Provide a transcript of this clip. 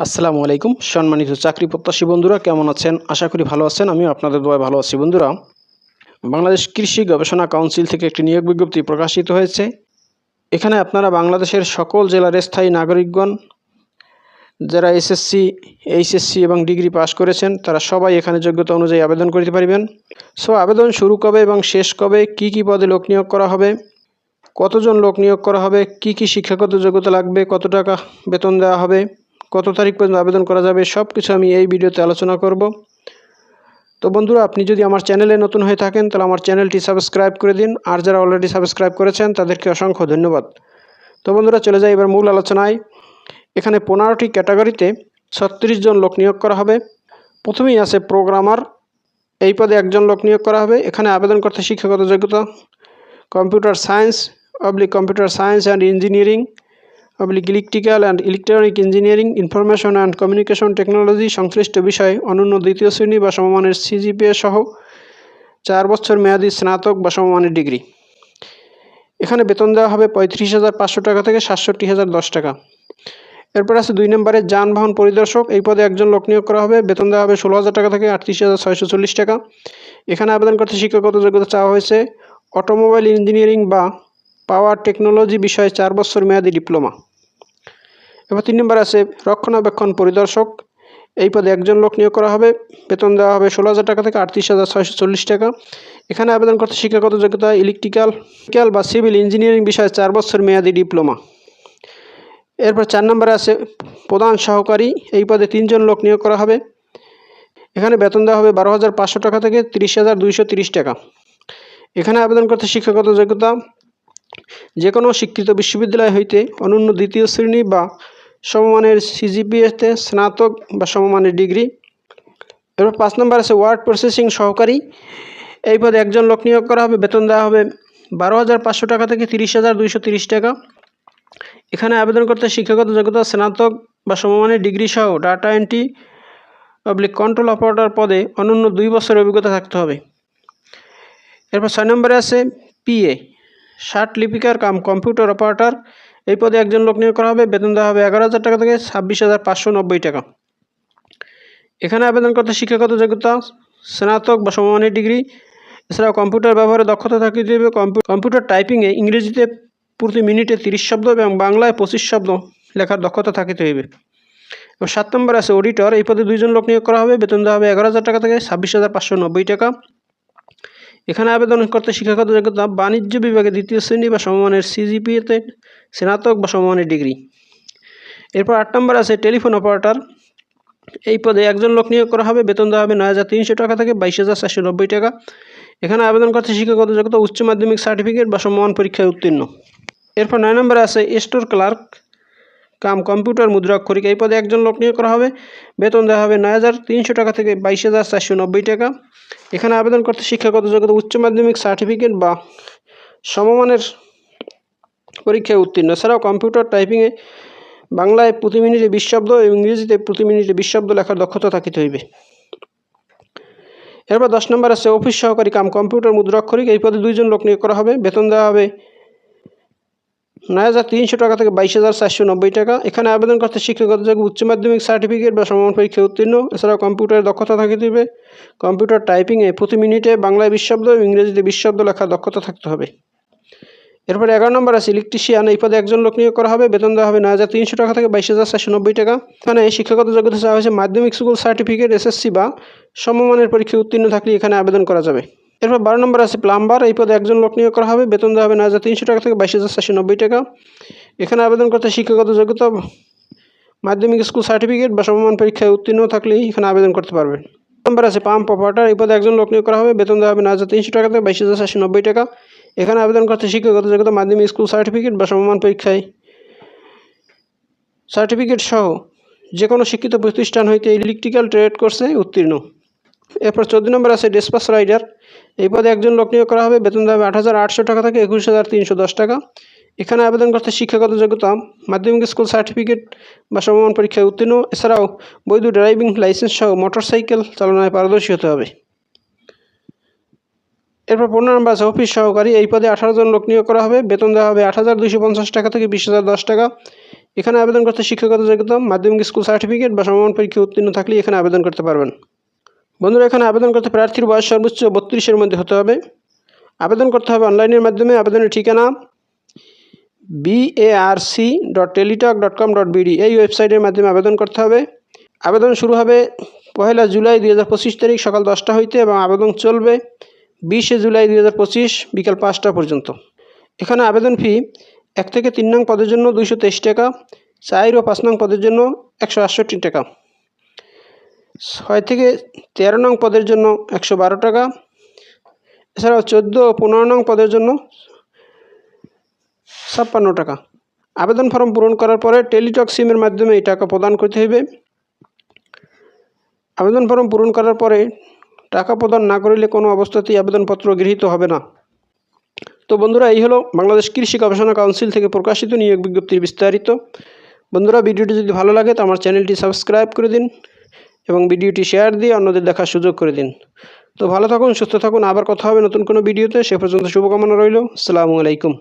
আসসালামু আলাইকুম, সম্মানিত চাকরি প্রত্যাশী বন্ধুরা, কেমন আছেন? আশা করি ভালো আছেন, আমিও আপনাদের দোয়ায় ভালো আছি। বন্ধুরা, বাংলাদেশ কৃষি গবেষণা কাউন্সিল থেকে একটি নিয়োগ বিজ্ঞপ্তি প্রকাশিত হয়েছে। এখানে আপনারা বাংলাদেশের সকল জেলার স্থায়ী নাগরিকগণ, যারা এসএসসি, এইচএসসি এবং ডিগ্রি পাস করেছেন, তারা সবাই এখানে যোগ্যতা অনুযায়ী আবেদন করতে পারবেন। সো, আবেদন শুরু কবে এবং শেষ কবে, কি কি পদে লোক নিয়োগ করা হবে, কতজন লোক নিয়োগ করা হবে, কি কি শিক্ষাগত যোগ্যতা লাগবে, কত টাকা বেতন দেওয়া হবে কত তারিখ পর্যন্ত আবেদন করা যাবে সব কিছু আমি এই ভিডিওতে আলোচনা করব। তো বন্ধুরা, আপনি যদি আমার চ্যানেলে নতুন হয়ে থাকেন, তাহলে আমার চ্যানেলটি সাবস্ক্রাইব করে দিন। আর যারা অলরেডি সাবস্ক্রাইব করেছেন, তাদেরকে অসংখ্য ধন্যবাদ। তো বন্ধুরা, চলে যাই এবার মূল আলোচনায়। এখানে পনেরোটি ক্যাটাগরিতে ছত্রিশ জন লোক নিয়োগ করা হবে। প্রথমেই আছে প্রোগ্রামার। এই পদে একজন লোক নিয়োগ করা হবে। এখানে আবেদন করতে শিক্ষাগত যোগ্যতা, computer science oblique computer science and engineering oblique electrical and electronic engineering, information and communication technology সংশ্লিষ্ট বিষয় অনন্য দ্বিতীয় শ্রেণি বা সমমানের সিজিপিএ সহ চার বছর মেয়াদী স্নাতক বা সমমানের ডিগ্রি। এখানে বেতন দেওয়া হবে পঁয়ত্রিশ হাজার পাঁচশো টাকা থেকে সাতষট্টি হাজার দশ টাকা। এরপর আছে দুই নম্বরে যানবাহন পরিদর্শক। এই পদে একজন লোক নিয়োগ করা হবে। বেতন দেওয়া হবে ষোলো হাজার টাকা থেকে আটত্রিশ হাজার ছয়শো চল্লিশ টাকা। এখানে আবেদন করতে শিক্ষাগত যোগ্যতা চাওয়া হয়েছে। অটোমোবাইল ইঞ্জিনিয়ারিং বা পাওয়ার টেকনোলজি বিষয়ে চার বছর মেয়াদী ডিপ্লোমা। এবার তিন নম্বর আছে, রক্ষণাবেক্ষণ পরিদর্শক। এই পদে একজন লোক নিয়োগ করা হবে। বেতন দেওয়া হবে ষোলো হাজার টাকা থেকে আটত্রিশ হাজার ছয়শো চল্লিশ টাকা। এখানে আবেদন করতে শিক্ষাগত যোগ্যতা ইলেকট্রিক্যাল ইলেকট্রিক্যাল বা সিভিল ইঞ্জিনিয়ারিং বিষয়ে চার বছর মেয়াদী ডিপ্লোমা। এরপর চার নম্বরে আছে, প্রধান সহকারী। এই পদে তিনজন লোক নিয়োগ করা হবে। এখানে বেতন দেওয়া হবে বারো হাজার পাঁচশো টাকা থেকে তিরিশ হাজার দুইশো তিরিশ টাকা। এখানে আবেদন করতে শিক্ষাগত যোগ্যতা যে কোনো স্বীকৃত বিশ্ববিদ্যালয় হইতে অনন্য দ্বিতীয় শ্রেণি বা সমমানের সিজিপিএতে স্নাতক বা সমমানের ডিগ্রি। এরপর পাঁচ নম্বর আছে ওয়ার্ড প্রসেসিং সহকারী। এই পদে একজন লোক নিয়োগ করা হবে, বেতন দেওয়া হবে বারো হাজার পাঁচশো টাকা থেকে তিরিশ হাজার দুইশো তিরিশ টাকা। এখানে আবেদন করতে শিক্ষাগত যোগ্যতা, স্নাতক বা সমমানের ডিগ্রি সহ data entry public control operator পদে অনন্য দুই বছরের অভিজ্ঞতা থাকতে হবে। এরপর ছয় নম্বরে আছে পিএ ষাট লিপিকার কাম কম্পিউটার অপারেটর এই পদে একজন লোক নিয়োগ করা হবে, বেতন দেওয়া হবে এগারো হাজার টাকা থেকে ছাব্বিশ হাজার পাঁচশো নব্বই টাকা। এখানে আবেদন করতে শিক্ষাগত যোগ্যতা, স্নাতক বা সমমানের ডিগ্রি, এছাড়াও কম্পিউটার ব্যবহারে দক্ষতা থাকিতে হবে কম্পিউটার টাইপিংয়ে ইংরেজিতে প্রতি মিনিটে তিরিশ শব্দ এবং বাংলায় পঁচিশ শব্দ লেখার দক্ষতা থাকিতে হইবে। এবং সাত নম্বর আছে অডিটর, এই পদে দুইজন লোক নিয়োগ করা হবে, বেতন দেওয়া হবে এগারো হাজার টাকা থেকে ছাব্বিশ হাজার পাঁচশো নব্বই টাকা। এখানে আবেদন করতে শিক্ষাগত যোগ্যতা বাণিজ্য বিভাগে দ্বিতীয় শ্রেণি বা সমমানের সিজিপিএতে স্নাতক বা সমমানের ডিগ্রি। এরপর আট নম্বর আছে টেলিফোন অপারেটর। এই পদে একজন লোক নিয়োগ করা হবে, বেতন দেওয়া হবে নয় হাজার তিনশো টাকা থেকে বাইশ হাজার চারশো নব্বই টাকা। এখানে আবেদন করতে শিক্ষাগত যোগ্যতা উচ্চ মাধ্যমিক সার্টিফিকেট বা সমমান পরীক্ষায় উত্তীর্ণ। এরপর নয় নম্বরে আছে স্টোর ক্লার্ক। কাম কম্পিউটার মুদ্রাক্ষরিক এই পদে একজন লোক নিয়োগ করা হবে। বেতন দেওয়া হবে নয় হাজার তিনশো টাকা থেকে বাইশ হাজার চারশো নব্বই টাকা। এখানে আবেদন করতে শিক্ষাগত যোগ্যতা, উচ্চ মাধ্যমিক সার্টিফিকেট বা সমমানের পরীক্ষায় উত্তীর্ণ। এছাড়াও কম্পিউটার টাইপিংয়ে বাংলায় প্রতি মিনিটে বিশ শব্দ এবং ইংরেজিতে প্রতি মিনিটে বিশ শব্দ লেখার দক্ষতা থাকিতে হইবে। এরপর দশ নম্বর আছে, অফিস সহকারী কাম কম্পিউটার মুদ্রাক্ষরিক এই পদে দুইজন লোক নিয়োগ করা হবে। বেতন দেওয়া হবে নয় হাজার তিনশো টাকা থেকে বাইশ হাজার চারশো নব্বই টাকা। এখানে আবেদন করতে শিক্ষাগত যোগ্য উচ্চ মাধ্যমিক সার্টিফিকেট বা সমান পরীক্ষা উত্তীর্ণ। এছাড়াও কম্পিউটারের দক্ষতা থাকিতে হবে কম্পিউটার টাইপিংয়ে প্রতি মিনিটে বাংলায় বিশ শব্দ এবং ইংরেজিতে বিশ্বব্দ লেখার দক্ষতা থাকতে হবে। এরপরে এগারো নম্বর আছে, ইলেকট্রিশিয়ান, এই পদে একজন লোক নিয়োগ করা হবে। বেতন দেওয়া হবে নয় হাজার তিনশো টাকা থেকে বাইশ হাজার চারশো নব্বই টাকা। এখানে শিক্ষাগত যোগ্যতা চাওয়া হয়েছে মাধ্যমিক স্কুল সার্টিফিকেট, এসএসসি বা সমমানের পরীক্ষায় উত্তীর্ণ থাকলে এখানে আবেদন করা যাবে। এরপর বারো নম্বর আছে প্লাম্বার। এই পদে একজন লোক নিয়োগ করা হবে। বেতন দেওয়া হবে নয় হাজার তিনশো টাকা থেকে বাইশ হাজার চারশো নব্বই টাকা। এখানে আবেদন করতে শিক্ষাগত যোগ্যতা, মাধ্যমিক স্কুল সার্টিফিকেট বা সমমান পরীক্ষায় উত্তীর্ণ থাকলেই এখানে আবেদন করতে পারবে। নম্বর আছে পাম্প অপারেটার। এই পদে একজন লোক নিয়োগ করা হবে। বেতন দেওয়া হবে নয় হাজার তিনশো টাকা থেকে বাইশ হাজার চারশো নব্বই টাকা। এখানে আবেদন করতে শিক্ষাগত যোগ্যতা, মাধ্যমিক স্কুল সার্টিফিকেট বা সমমান পরীক্ষায় সার্টিফিকেট সহ যে কোনো শিক্ষিত প্রতিষ্ঠান হইতে ইলেকট্রিক্যাল ট্রেড কোর্সে উত্তীর্ণ। এরপর চোদ্দ নম্বর আছে ডেসপাস রাইডার। এই পদে একজন লোক নিয়োগ করা হবে। বেতন দেওয়া হবে আট হাজার আটশো টাকা থেকে একুশ হাজার তিনশো দশ টাকা। এখানে আবেদন করতে শিক্ষাগত যোগ্যতা, মাধ্যমিক স্কুল সার্টিফিকেট বা সমমান পরীক্ষায় উত্তীর্ণ। এছাড়াও বৈধ ড্রাইভিং লাইসেন্স সহ মোটরসাইকেল চালনায় পারদর্শী হতে হবে। এরপর পনেরো নম্বর আছে অফিস সহকারী। এই পদে আঠারো জন লোক নিয়োগ করা হবে। বেতন দেওয়া হবে আট হাজার দুইশো পঞ্চাশ টাকা থেকে বিশ হাজার দশ টাকা। এখানে আবেদন করতে শিক্ষাগত যোগ্যতা, মাধ্যমিক স্কুল সার্টিফিকেট বা সমমান পরীক্ষা উত্তীর্ণ থাকলে এখানে আবেদন করতে পারবেন। বন্ধুরা, এখানে আবেদন করতে প্রার্থীর বয়স সর্বোচ্চ বত্রিশের মধ্যে হতে হবে। আবেদন করতে হবে অনলাইনের মাধ্যমে। আবেদনের ঠিকানা BARC dot Teletalk dot com dot BD এই ওয়েবসাইটের মাধ্যমে আবেদন করতে হবে। আবেদন শুরু হবে পহেলা জুলাই দুই হাজার পঁচিশ তারিখ সকাল দশটা হইতে এবং আবেদন চলবে বিশে জুলাই দুই হাজার পঁচিশ বিকাল পাঁচটা পর্যন্ত। এখানে আবেদন ফি এক থেকে তিন নং পদের জন্য দুইশো তেইশ টাকা, চার ও পাঁচ নং পদের জন্য একশো আটষট্টি টাকা। ছয় থেকে তেরো নং পদের জন্য একশো বারো টাকা। এছাড়াও চোদ্দ ও পনেরো নং পদের জন্য ছাপ্পান্ন টাকা। আবেদন ফর্ম পূরণ করার পরে টেলিটক সিমের মাধ্যমে এই টাকা প্রদান করতে হবে আবেদন ফর্ম পূরণ করার পরে টাকা প্রদান না করিলে কোনো অবস্থাতেই আবেদনপত্র গৃহীত হবে না। তো বন্ধুরা, এই হলো বাংলাদেশ কৃষি গবেষণা কাউন্সিল থেকে প্রকাশিত নিয়োগ বিজ্ঞপ্তির বিস্তারিত। বন্ধুরা, ভিডিওটি যদি ভালো লাগে তো আমার চ্যানেলটি সাবস্ক্রাইব করে দিন। এবং ভিডিওটি শেয়ার দিয়ে অন্যদের দেখার সুযোগ করে দিন। তো ভালো থাকুন, সুস্থ থাকুন। আবার কথা হবে নতুন কোনো ভিডিওতে। সে পর্যন্ত শুভকামনা রইল। আসসালামু আলাইকুম।